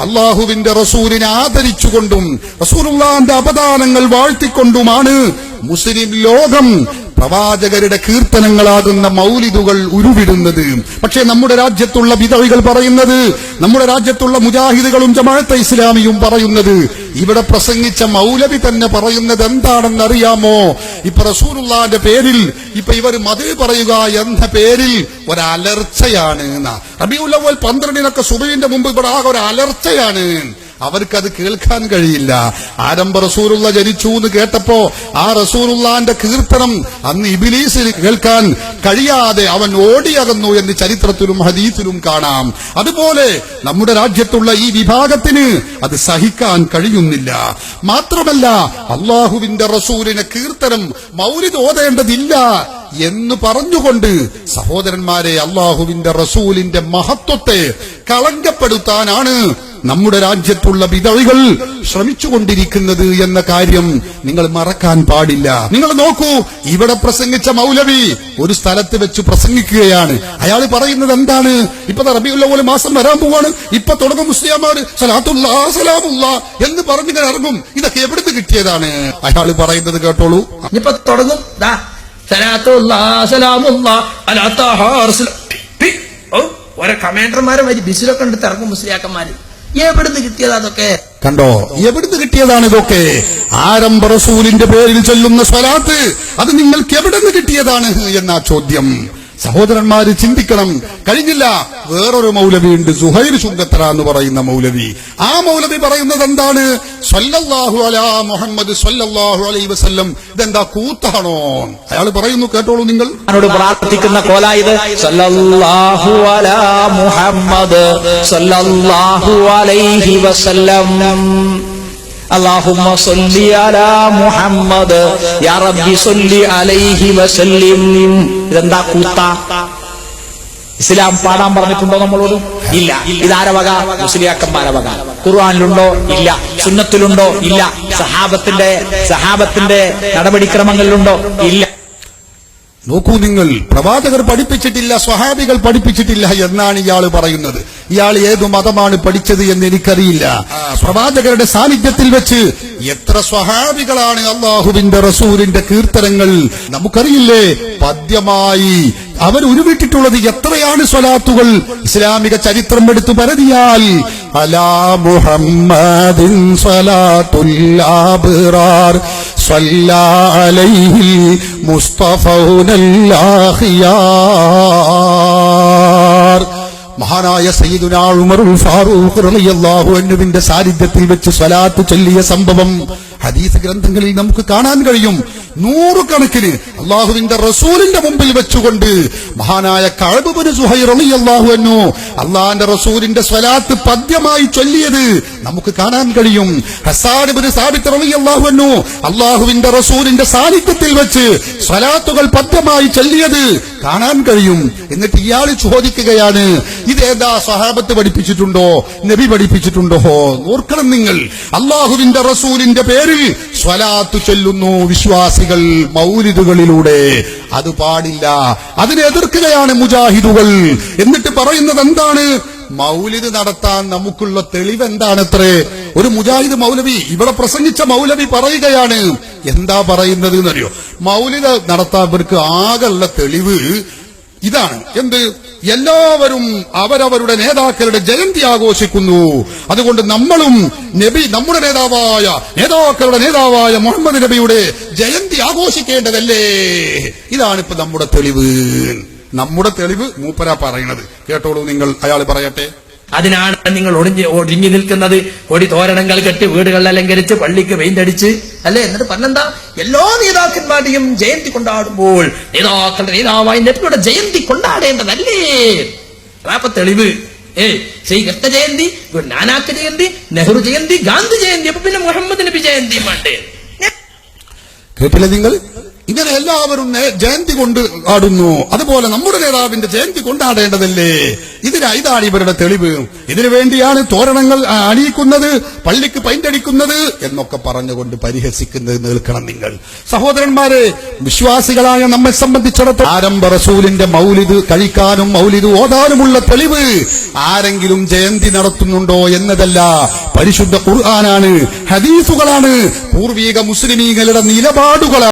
അള്ളാഹുവിന്റെ റസൂലിനെ ആദരിച്ചുകൊണ്ടും റസൂലുള്ളാന്റെ അപദാനങ്ങൾ വാഴ്ത്തിക്കൊണ്ടുമാണ് മുസ്ലിം ലോകം പ്രവാചകരുടെ കീർത്തനങ്ങളാകുന്ന മൗലിദുകൾ ഉരുവിടുന്നത്. പക്ഷേ നമ്മുടെ രാജ്യത്തുള്ള വിതവികൾ പറയുന്നത് നമ്മുടെ രാജ്യത്തുള്ള മുജാഹിദുകളും ജമാഅത്തെ ഇസ്ലാമിയും പറയുന്നത് ഇവിടെ പ്രസംഗിച്ച മൗലവി തന്നെ പറയുന്നത് എന്താണെന്ന് അറിയാമോ ഇപ്പൊ റസൂലുള്ളാന്റെ പേരിൽ ഇപ്പൊ ഇവർ മതി പറയുക എന്ന പേരിൽ ഒരലർച്ചയാണ് റബിയുല്ലവൽ പന്ത്രണ്ടിനൊക്കെ സുബൈന്റെ മുമ്പ് ഇവിടെ ആകെ ഒരു അലർച്ചയാണ്. അവർക്കത് കേൾക്കാൻ കഴിയില്ല. ആരംഭ റസൂലുള്ള ജനിച്ചു എന്ന് കേട്ടപ്പോ ആ റസൂലുള്ളാന്റെ കീർത്തനം അന്ന് ഇബിലീസിന് കേൾക്കാൻ കഴിയാതെ അവൻ ഓടിയകന്നു എന്ന് ചരിത്രത്തിലും ഹദീസിലും കാണാം. അതുപോലെ നമ്മുടെ രാജ്യത്തുള്ള ഈ വിഭാഗത്തിന് അത് സഹിക്കാൻ കഴിയുന്നില്ല. മാത്രമല്ല അള്ളാഹുവിന്റെ റസൂലിനെ കീർത്തനം മൗലിദ് ഓതേണ്ടതില്ല എന്ന് പറഞ്ഞുകൊണ്ട് സഹോദരന്മാരെ അള്ളാഹുവിന്റെ റസൂലിന്റെ മഹത്വത്തെ കളങ്കപ്പെടുത്താനാണ് നമ്മുടെ രാജ്യത്തുള്ള വിതവികൾ ശ്രമിച്ചുകൊണ്ടിരിക്കുന്നത് എന്ന കാര്യം നിങ്ങൾ മറക്കാൻ പാടില്ല. നിങ്ങൾ നോക്കൂ ഇവിടെ പ്രസംഗിച്ച മൗലവി ഒരു സ്ഥലത്ത് വെച്ച് പ്രസംഗിക്കുകയാണ്. അയാൾ പറയുന്നത് എന്താണ്? ഇപ്പൊ റബിയുള്ള പോലെ മാസം വരാൻ പോവാണ്. ഇപ്പൊ തുടങ്ങും മുസ്ലിംമാര് സലാത്തുള്ള എന്ന് പറഞ്ഞു ഇറങ്ങും. ഇതൊക്കെ എവിടുന്ന് കിട്ടിയതാണ്? അയാൾ പറയുന്നത് കേട്ടോളൂ. ഇപ്പൊ തുടങ്ങും. ഒരേ ഓരോ കമാൻഡർമാരെ വരി ബിസിലൊക്കെ ഉണ്ട് ഇറങ്ങും മുസ്ലിയാക്കന്മാര്. എവിടുന്ന് കിട്ടിയത് അതൊക്കെ? കണ്ടോ? എവിടുന്ന് കിട്ടിയതാണ് ഇതൊക്കെ? ആരംഭ റസൂലിന്റെ പേരിൽ ചൊല്ലുന്ന സ്വലാത്ത്. അത് നിങ്ങൾക്ക് എവിടെ നിന്ന് കിട്ടിയതാണ്? എന്നാ ചോദ്യം. സഹോദരന്മാര് ചിന്തിക്കണം. കഴിഞ്ഞില്ല. വേറൊരു മൗലവി ഉണ്ട് സുഹൈർ ചുങ്കത്തറ എന്ന് പറയുന്ന മൗലവി. ആ മൗലവി പറയുന്നത് എന്താണ്? സല്ലല്ലാഹു മുഹമ്മദ് സല്ലല്ലാഹു അലൈഹി വസല്ലം. ഇതെന്താ കൂത്താണോ? അയാൾ പറയുന്നു കേട്ടോളൂ നിങ്ങൾ. പ്രാർത്ഥിക്കുന്ന കോല ഇത്? സല്ലല്ലാഹു മുഹമ്മദ് സല്ലല്ലാഹു അലൈഹി വസല്ലം. اللهم صل على محمد يا ربي صل عليه وسلم ഇതെന്താ കൂത്ത ഇസ്ലാം പാടാൻ പറഞ്ഞിട്ടുണ്ടോ നമ്മളോട് ഇല്ല ഇതാര വക മുസ്ലിയാക്കന്മാരെ വക ഖുർആാനിലുണ്ടോ ഇല്ല സുന്നത്തിലുണ്ടോ ഇല്ല സഹാബത്തിന്റെ സഹാബത്തിന്റെ നടപടിക്രമങ്ങളിലുണ്ടോ ഇല്ല നോക്കൂ നിങ്ങൾ പ്രവാചകർ പഠിപ്പിച്ചിട്ടില്ല സ്വഹാബികൾ പഠിപ്പിച്ചിട്ടില്ല എന്നാണ് ഇയാൾ പറയുന്നത് ഇയാൾ ഏതു മതമാണ് പഠിച്ചത് എന്ന് എനിക്കറിയില്ല പ്രവാചകരുടെ സാന്നിധ്യത്തിൽ വെച്ച് എത്ര സ്വഹാബികളാണ് അള്ളാഹുവിന്റെ റസൂലിന്റെ കീർത്തനങ്ങൾ നമുക്കറിയില്ലേ പദ്യമായി അവർ ഉരുവിട്ടിട്ടുള്ളത് എത്രയാണ് സ്വലാത്തുകൾ ഇസ്ലാമിക ചരിത്രം എടുത്തു പരതിയാൽ അലാ മുഹമ്മദിൻ സ്വലാത്തുൽ ആബ്റാർ صلى عليه المصطفون الأخيار മഹാനായ സയ്യിദുനാ ഉമറുൽ ഫാറൂഖ് റളിയല്ലാഹു അൻഹുവിന്റെ സാന്നിധ്യത്തിൽ വെച്ച് സ്വലാത്ത് ചൊല്ലിയ സംഭവം ഹദീസ് ഗ്രന്ഥങ്ങളിൽ നമുക്ക് കാണാൻ കഴിയും. നൂറുകണക്കിന് അള്ളാഹുവിന്റെ റസൂലിന്റെ മുമ്പിൽ വെച്ചുകൊണ്ട് മഹാനായ കഴബുബന് സുഹൈർ റളിയല്ലാഹു അൻഹു അള്ളാഹിന്റെ റസൂലിന്റെ സ്വലാത്ത് പദ്യമായി ചൊല്ലിയത് നമുക്ക് കാണാൻ കഴിയും. ഹസാനിബിന് സാബിത്ത് റളിയല്ലാഹു അൻഹു അള്ളാഹുവിന്റെ റസൂലിന്റെ സാന്നിധ്യത്തിൽ വെച്ച് സ്വലാത്തുകൾ പദ്യമായി ചൊല്ലിയത് കാണാൻ കഴിയും. എന്നിട്ട് ഇയാൾ ചോദിക്കുകയാണ് ഇതേതാ സ്വഹാബത്ത് പഠിപ്പിച്ചിട്ടുണ്ടോ? നബി പഠിപ്പിച്ചിട്ടുണ്ടോ? ഓർക്കണം നിങ്ങൾ. അള്ളാഹുവിന്റെ റസൂലിന്റെ പേരിൽ സ്വലാത്ത് ചൊല്ലുന്നു വിശ്വാസികൾ. മൗലിദുകളിലൂടെ. അത് പാടില്ല. അതിനെ എതിർക്കുകയാണ് മുജാഹിദുകൾ. എന്നിട്ട് പറയുന്നത് എന്താണ്? മൗലിദ് നടത്താൻ നമുക്കുള്ള തെളിവ് എന്താണത്രേ? ഒരു മുജാഹിദ് മൗലവി ഇവിടെ പ്രസംഗിച്ച മൗലവി പറയുകയാണ്. എന്താ പറയുന്നത് എന്നറിയോ മൗലിദ് നടത്താൻ ഇവർക്ക് ആകെയുള്ള തെളിവ് ഇതാണ്. എന്ത്? എല്ലാവരും അവരവരുടെ നേതാക്കളുടെ ജയന്തി ആഘോഷിക്കുന്നു. അതുകൊണ്ട് നമ്മളും നബി നമ്മുടെ നേതാവായ നേതാക്കളുടെ നേതാവായ മുഹമ്മദ് നബിയുടെ ജയന്തി ആഘോഷിക്കേണ്ടതല്ലേ? ഇതാണ് ഇപ്പൊ നമ്മുടെ തെളിവ്. നമ്മുടെ തെളിവ് മൂപ്പര പറയണത്. കേട്ടോളൂ നിങ്ങൾ അയാൾ പറയട്ടെ. അതിനാണ് നിങ്ങൾ ഒടിഞ്ഞ് ഒടിഞ്ഞു നിൽക്കുന്നത്. കൊടി തോരണങ്ങൾ കെട്ടി വീടുകൾ അലങ്കരിച്ച് പള്ളിക്ക് പെയിന്റ് അല്ലേ? എന്നിട്ട് പറഞ്ഞെന്താ? എല്ലാ നേതാക്കന്മാരുടെയും ജയന്തി കൊണ്ടാടുമ്പോൾ നേതാക്കളുടെ നേതാവായി നബിയുടെ ജയന്തി കൊണ്ടാടേണ്ടതല്ലേ? അതാപ്പ തെളിവ്. ഏ ശ്രീകൃഷ്ണ ജയന്തി ഗുരു നാനാക്ക് ജയന്തി നെഹ്റു ജയന്തി ഗാന്ധി ജയന്തി അപ്പൊ പിന്നെ മുഹമ്മദ് നബി ജയന്തി വേണ്ടേ കേട്ടില്ല നിങ്ങൾ? ഇങ്ങനെ എല്ലാവരും ജയന്തി കൊണ്ട് ആടുന്നു. അതുപോലെ നമ്മുടെ നേതാവിന്റെ ജയന്തി കൊണ്ടാടേണ്ടതല്ലേ? ഇതിനാ ഇതാണ് ഇവരുടെ തെളിവ്. ഇതിനു വേണ്ടിയാണ് തോരണങ്ങൾ അണിയിക്കുന്നത് പള്ളിക്ക് പൈന്റടിക്കുന്നത് എന്നൊക്കെ പറഞ്ഞുകൊണ്ട് പരിഹസിക്കുന്നത് നിൽക്കണം നിങ്ങൾ. സഹോദരന്മാരെ വിശ്വാസികളായ നമ്മെ സംബന്ധിച്ചിടത്തോളം ആരംഭ റസൂലിന്റെ മൗലിദ് കഴിക്കാനും മൗലിദ് ഓതാനുമുള്ള തെളിവ് ആരെങ്കിലും ജയന്തി നടത്തുന്നുണ്ടോ എന്നതല്ല. പരിശുദ്ധ ഖുർആനാണ് ഹദീസുകളാണ്. പൂർവീക മുസ്ലിമീങ്ങളുടെ നിലപാടുകളാണ്.